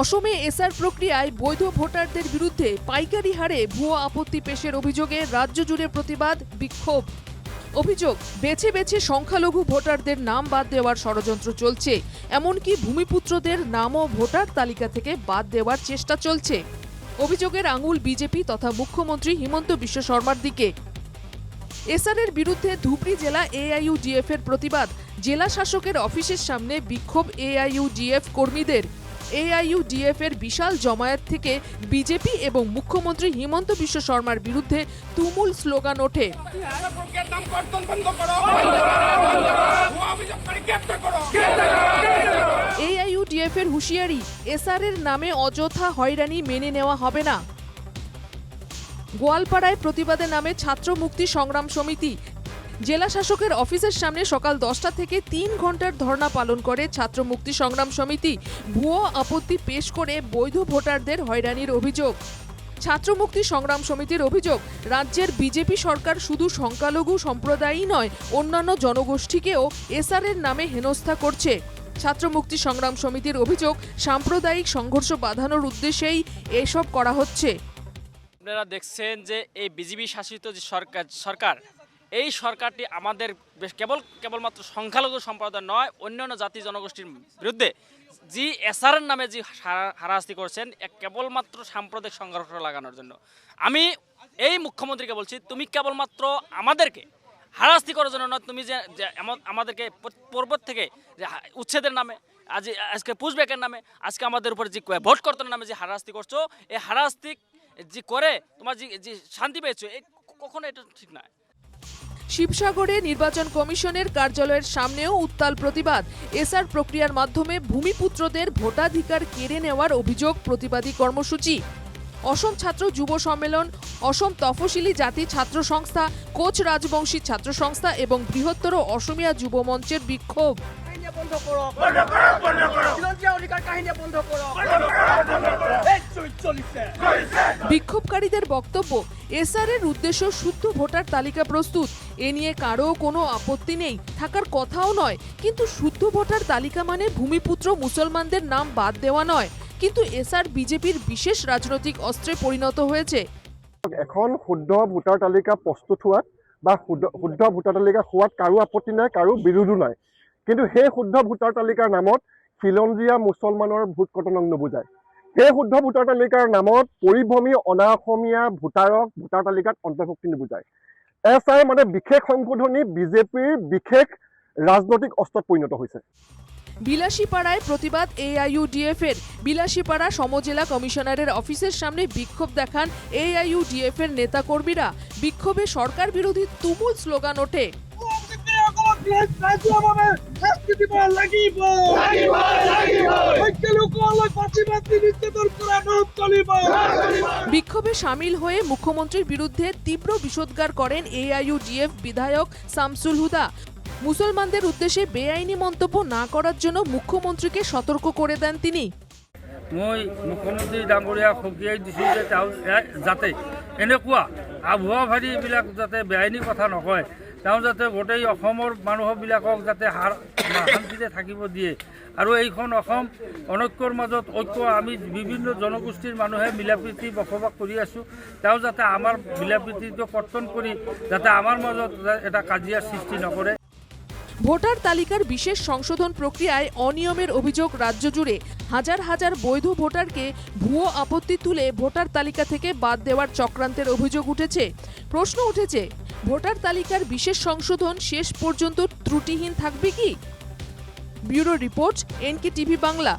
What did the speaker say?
অসমে এসআর প্রক্রিয়ায় বৈধ ভোটারদের বিরুদ্ধে পাইকারি হারে ভুয়ো আপত্তি পেশের অভিযোগে রাজ্য জুড়ে প্রতিবাদ, বিক্ষোভ। অভিযোগ, বেছে বেছে সংখ্যালঘু ভোটারদের নাম বাদ দেওয়ার ষড়যন্ত্র চলছে। এমনকি ভূমিপুত্রদের নামও ভোটার তালিকা থেকে বাদ দেওয়ার চেষ্টা চলছে। অভিযোগের আঙুল বিজেপি তথা মুখ্যমন্ত্রী হিমন্ত বিশ্ব শর্মার দিকে। এসআরের বিরুদ্ধে ধুবড়ি জেলা এআইইউডিএফ এর প্রতিবাদ। জেলা শাসকের অফিসের সামনে বিক্ষোভ এআইইউডিএফ কর্মীদের। এআইইউডিএফ এর বিশাল জমায়েত থেকে বিজেপি এবং মুখ্যমন্ত্রী হিমন্ত বিশ্ব শর্মার বিরুদ্ধে তুমুল স্লোগান ওঠে। এআইইউডিএফ এর হুঁশিয়ারি এসআর এর নামে অযথা হয়রানি মেনে নেওয়া হবে না। গোয়ালপাড়ায় প্রতিবাদে নামে ছাত্র মুক্তি সংগ্রাম সমিতি। জেলা শাসকের অফিসের সামনে সকাল দশটা থেকে তিন ঘণ্টার ধর্ণা পালন করে ছাত্র মুক্তি সংগ্রাম সমিতি। ভুয়ো আপত্তি পেশ করে বৈধ ভোটারদের হয়রানির অভিযোগ। ছাত্র মুক্তি সংগ্রাম সমিতির অভিযোগ, রাজ্যের বিজেপি সরকার শুধু সংখ্যালঘু সম্প্রদায়ই নয়, অন্যান্য জনগোষ্ঠীকেও এসআর এর নামে হেনস্থা করছে। ছাত্র মুক্তি সংগ্রাম সমিতির অভিযোগ, সাম্প্রদায়িক সংঘর্ষ বাঁধানোর উদ্দেশ্যেই এসব করা হচ্ছে। আপনারা দেখছেন যে এই বিজেপি শাসিত যে সরকার সরকার, এই সরকারটি আমাদের কেবল, কেবলমাত্র সংখ্যালঘু সম্প্রদায় নয়, অন্যান্য জাতি জনগোষ্ঠীর বিরুদ্ধে যে এসআরের নামে যে হারাহাস্তি করছেন কেবলমাত্র সাম্প্রদায়িক সংঘর্ষ লাগানোর জন্য। আমি এই মুখ্যমন্ত্রীকে বলছি, তুমি কেবলমাত্র আমাদেরকে হারাস্তি করার জন্য নয়, তুমি যে আমাদেরকে পূর্বত থেকে উচ্ছেদের নামে, আজ, আজকে পুশব্যাকের নামে, আজকে আমাদের উপর যে ভোট কর্তনের নামে যে হারাস্তি করছ, এই হারাস্তি যে করে যে শান্তি পেয়েছ কখনো এটা ঠিক নয়। শিবসাগরে নির্বাচন কমিশনের কার্যালয়ের সামনেও উত্তাল প্রতিবাদ। এসআর প্রক্রিয়ার মাধ্যমে ভূমিপুত্রদের ভোটাধিকার কেড়ে নেওয়ার অভিযোগ প্রতিবাদী কর্মসূচি। অসম ছাত্র যুব সম্মেলন, অসম তফসিলি জাতি ছাত্র সংস্থা, কোচ রাজবংশী ছাত্র সংস্থা এবং বৃহত্তর অসমিয়া যুব মঞ্চের বিক্ষোভ। বন্ধ করো। অধিকার কাহিনী করো। বিক্ষোভকারীদের বক্তব্য এসআর এর উদ্দেশ্য শুদ্ধ ভোটার তালিকা প্রস্তুত। এ নিয়ে কারও কোনো আপত্তি নেই থাকার কথাও নয়। কিন্তু শুদ্ধ ভোটার তালিকা মানে ভূমিপুত্র মুসলমানদের নাম বাদ দেওয়া নয়। কিন্তু এসআর বিজেপির বিশেষ রাজনৈতিক অস্ত্রে পরিণত হয়েছে। এখন শুদ্ধ ভোটার তালিকা প্রস্তুত হোৱাত বা শুদ্ধ শুদ্ধ ভোটাৰ তালিকা হোৱাত কাৰো আপত্তি নাই কাৰো বিৰোধো নাই। কিন্তু সেই শুদ্ধ ভোটাৰ তালিকাৰ নামত খিলঞ্জীয়া মুছলমানৰ ভোট কটনক নুবুজায়। সেই শুদ্ধ ভোটাৰ তালিকাৰ নামত পৰিভ্ৰমী অনা অসমীয়া ভোটাৰক ভোটাৰ তালিকাত অন্তৰ্ভুক্তি নুবুজায়। এছ আই মানে বিশেষ সংশোধনী বিজেপিৰ বিশেষ ৰাজনৈতিক অস্ত্ৰত পৰিণত হৈছে। বিলাসীপাড়ায় প্রতিবাদ এআইইউডিএফ এর বিলাসীপাড়া সমজেলা কমিশনারের অফিসের সামনে বিক্ষোভ দেখান এআইইউডিএফ এর নেতাকর্মীরা। বিক্ষোভে সরকার বিরোধী তুমুল স্লোগান ওঠে। বিক্ষোভে সামিল হয়ে মুখ্যমন্ত্রীর বিরুদ্ধে তীব্র বিষোদ্গার করেন এআইইউডিএফ বিধায়ক শামসুল হুদা। মুসলমানদের উদ্দেশ্যে বেআইনি মন্তব্য না করার জন্য মুখ্যমন্ত্রীকে সতর্ক করে দেন তিনি। মই মুখ্যমন্ত্ৰী ডাঙৰীয়াক সকীয়াই দিছোঁ যে যাতে এনেকুৱা আবহাৱাভাৰী এইবিলাক যাতে বেআইনী কথা নকয়, তেওঁ যাতে গোটেই অসমৰ মানুহবিলাকক যাতে হাৰ- শান্তিৰে থাকিব দিয়ে। আৰু এইখন অসম অনৈক্যৰ মাজত ঐক্য, আমি বিভিন্ন জনগোষ্ঠীৰ মানুহে মিলাপ্ৰীতি বসবাস কৰি আছোঁ। তেওঁ যাতে আমাৰ মিলাপ্ৰীতিটো কৰ্তন কৰি, যাতে আমাৰ মাজত এটা কাজিয়াৰ সৃষ্টি নকৰে। ভোটার তালিকার বিশেষ সংশোধন প্রক্রিয়ায় অনিয়মের অভিযোগ রাজ্য জুড়ে। হাজার হাজার বৈধ ভোটারকে ভুয়ো আপত্তি তুলে ভোটার তালিকা থেকে বাদ দেওয়ার চক্রান্তের অভিযোগ উঠেছে। প্রশ্ন উঠেছে, ভোটার তালিকার বিশেষ সংশোধন শেষ পর্যন্ত ত্রুটিহীন থাকবে কি? Bureau report NK TV Bangla.